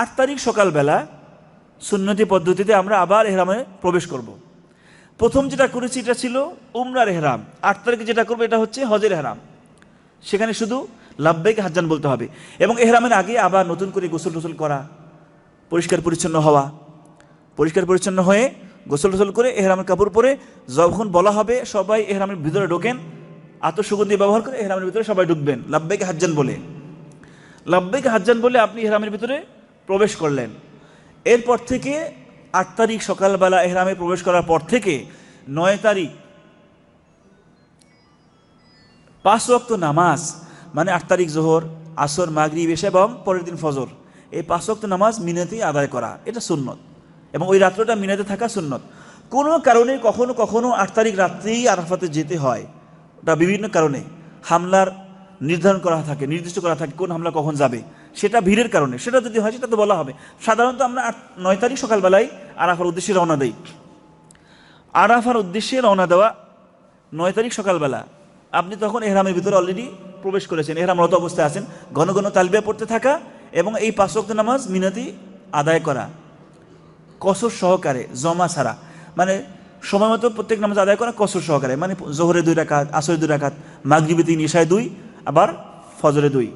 আট তারিখ সকালবেলা সুন্নতি পদ্ধতিতে আমরা আবার এহরামে প্রবেশ করব। প্রথম যেটা করেছি এটা ছিল উমরার এহরাম। আট তারিখে যেটা করব এটা হচ্ছে হজের এহরাম। সেখানে শুধু লাভবেক হাজান বলতে হবে এবং এহরামের আগে আবার নতুন করে গোসল টোসল করা, পরিষ্কার পরিচ্ছন্ন হওয়া। পরিষ্কার পরিচ্ছন্ন হয়ে গোসল টোসল করে এহরামের কাপড় পরে যখন বলা হবে সবাই এহরামের ভিতরে ঢোকেন, আত্মসুগন্ধি ব্যবহার করে এহরামের ভিতরে সবাই ঢুকবেন লাভবেক হাজ্জান বলে। লাভবেক হাজ্জান বলে আপনি এহরামের ভিতরে প্রবেশ করলেন। এরপর থেকে আট তারিখ সকালবেলা এহরামে প্রবেশ করার পর থেকে নয় তারিখ পাঁচ ওয়াক্ত নামাজ মানে আট তারিখ জোহর, আসর, মাগরিব এসে এবং পরের দিন ফজর। এই পাঁচ ওয়াক্ত নামাজ মিনাতেই আদায় করা, এটা সুন্নত। এবং ওই রাত্রটা মিনাতে থাকা সুন্নত। কোনো কারণে কখনো কখনো আট তারিখ রাত্রেই আরাফাতে যেতে হয় ওটা বিভিন্ন কারণে। হামলার নির্ধারণ করা থাকে, নির্দিষ্ট করা থাকে কোন হামলা কখন যাবে। সেটা ভিড়ের কারণে। সেটা যদি হয়, সেটা তো বলা হবে। সাধারণত আমরা আট, নয় তারিখ সকালবেলায় আরাফার উদ্দেশ্যে রওনা দেই। আরাফার উদ্দেশ্যে রওনা দেওয়া নয় তারিখ সকালবেলা। আপনি তখন এহরামের ভিতরে অলরেডি প্রবেশ করেছেন। এহরামরত অবস্থায় আছেন। ঘন ঘন তালবিয়া পড়তে থাকা এবং এই পাঁচ ওয়াক্ত নামাজ মিনতি আদায় করা। কসর সহকারে, জমা ছাড়া। মানে সময় মতো প্রত্যেক নামাজ আদায় করা কসর সহকারে। মানে জোহরে দুই রাকাত আসরে দুই রাকাত মাগরিবে তিন ইশায় দুই আবার ফজরে দুই।